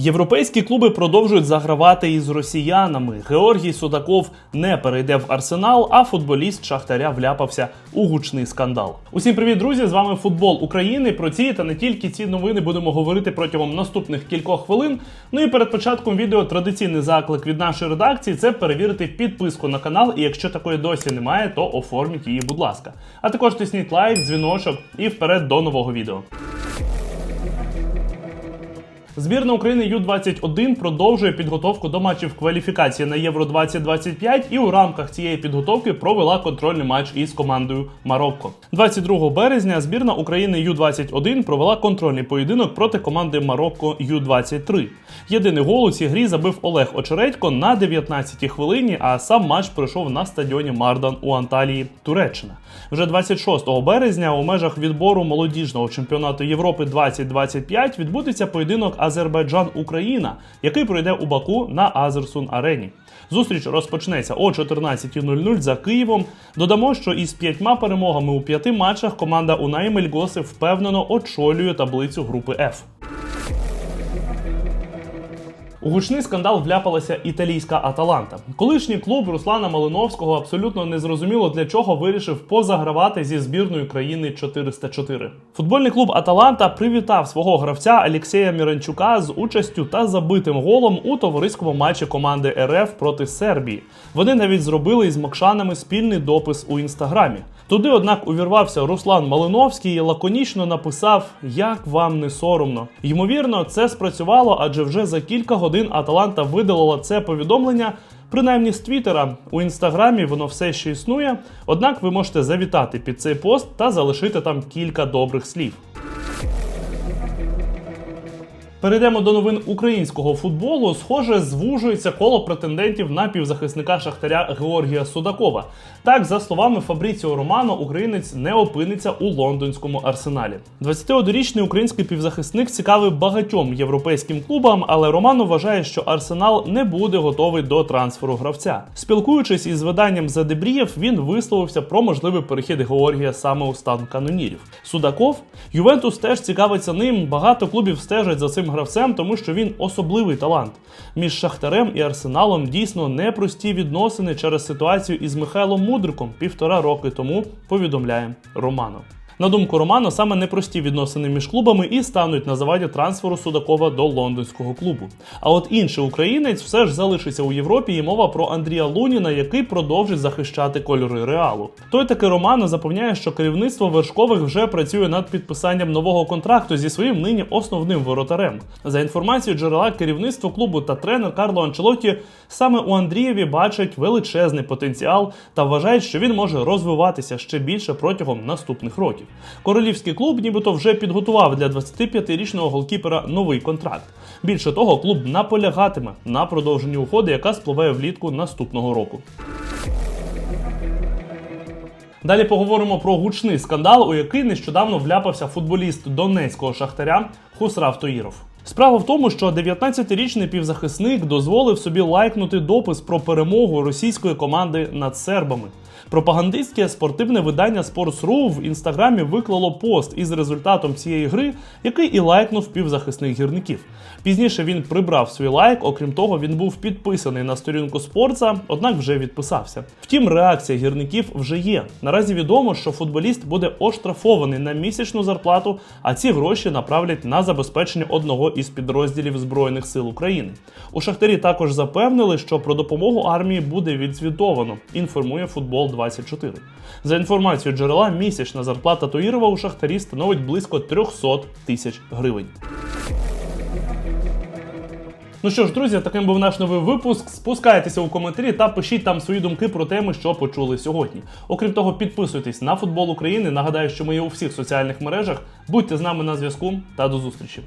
Європейські клуби продовжують загравати із росіянами. Георгій Судаков не перейде в арсенал, а футболіст Шахтаря вляпався у гучний скандал. Усім привіт, друзі! З вами футбол України. Про ці та не тільки ці новини будемо говорити протягом наступних кількох хвилин. Ну і перед початком відео традиційний заклик від нашої редакції це перевірити підписку на канал. І якщо такої досі немає, то оформіть її, будь ласка. А також тисніть лайк, дзвіночок і вперед до нового відео. Збірна України Ю-21 продовжує підготовку до матчів кваліфікації на Євро 2025 і у рамках цієї підготовки провела контрольний матч із командою Марокко. 22 березня збірна України Ю-21 провела контрольний поєдинок проти команди Марокко Ю-23. Єдиний гол у цій грі забив Олег Очередько на 19-й хвилині, а сам матч пройшов на стадіоні Мардан у Анталії, Туреччина. Вже 26 березня у межах відбору молодіжного чемпіонату Європи 2025 відбудеться поєдинок Азербайджан-Україна, який пройде у Баку на Азерсун Арені. Зустріч розпочнеться о 14.00 за Києвом. Додамо, що із п'ятьма перемогами у п'яти матчах команда Унаймельгоси впевнено очолює таблицю групи F. У гучний скандал вляпалася італійська Аталанта. Колишній клуб Руслана Малиновського абсолютно незрозуміло для чого вирішив позагравати зі збірною країни 404. Футбольний клуб Аталанта привітав свого гравця Алєксея Міранчука з участю та забитим голом у товариському матчі команди РФ проти Сербії. Вони навіть зробили із Мокшанами спільний допис у інстаграмі. Туди, однак, увірвався Руслан Малиновський і лаконічно написав: Як вам не соромно. Ймовірно, це спрацювало, адже вже за кілька годин Аталанта видалила це повідомлення. Принаймні з Твіттера у інстаграмі воно все ще існує. Однак ви можете завітати під цей пост та залишити там кілька добрих слів. Перейдемо до новин українського футболу. Схоже, звужується коло претендентів на півзахисника Шахтаря Георгія Судакова. Так, за словами Фабріціо Романо, українець не опиниться у лондонському арсеналі. 21-річний український півзахисник цікавий багатьом європейським клубам, але Романо вважає, що арсенал не буде готовий до трансферу гравця. Спілкуючись із виданням The Debrief, він висловився про можливий перехід Георгія саме у стан канонірів. Судаков Ювентус теж цікавиться ним. Багато клубів стежать за цим гравцем, тому що він особливий талант. Між Шахтарем і Арсеналом дійсно непрості відносини через ситуацію із Михайлом Мудриком півтора роки тому. Повідомляє Романо. На думку Романо, саме непрості відносини між клубами і стануть на заваді трансферу Судакова до лондонського клубу. А от інший українець все ж залишиться у Європі, і мова про Андрія Луніна, який продовжить захищати кольори реалу. Той таки Романо запевняє, що керівництво вершкових вже працює над підписанням нового контракту зі своїм нині основним воротарем. За інформацією джерела керівництво клубу та тренер Карло Анчелоті саме у Андрієві бачать величезний потенціал та вважають, що він може розвиватися ще більше протягом наступних років. Королівський клуб, нібито вже підготував для 25-річного голкіпера новий контракт. Більше того, клуб наполягатиме на продовженні угоди, яка спливає влітку наступного року. Далі поговоримо про гучний скандал, у який нещодавно вляпався футболіст донецького шахтаря Хусрав Тоїров. Справа в тому, що 19-річний півзахисник дозволив собі лайкнути допис про перемогу російської команди над сербами. Пропагандистське спортивне видання Sports.ru в інстаграмі виклало пост із результатом цієї гри, який і лайкнув півзахисних гірників. Пізніше він прибрав свій лайк. Окрім того, він був підписаний на сторінку спорца, однак вже відписався. Втім, реакція гірників вже є. Наразі відомо, що футболіст буде оштрафований на місячну зарплату, а ці гроші направлять на забезпечення одного із підрозділів Збройних сил України. У Шахтарі також запевнили, що про допомогу армії буде відзвітовано. Інформує футбол 24 За інформацією джерела, місячна зарплата Тоїрова у Шахтарі становить близько 300 тисяч гривень. Ну що ж, друзі, таким був наш новий випуск. Спускайтеся у коментарі та пишіть там свої думки про теми, що почули сьогодні. Окрім того, підписуйтесь на футбол України. Нагадаю, що ми є у всіх соціальних мережах. Будьте з нами на зв'язку та до зустрічі.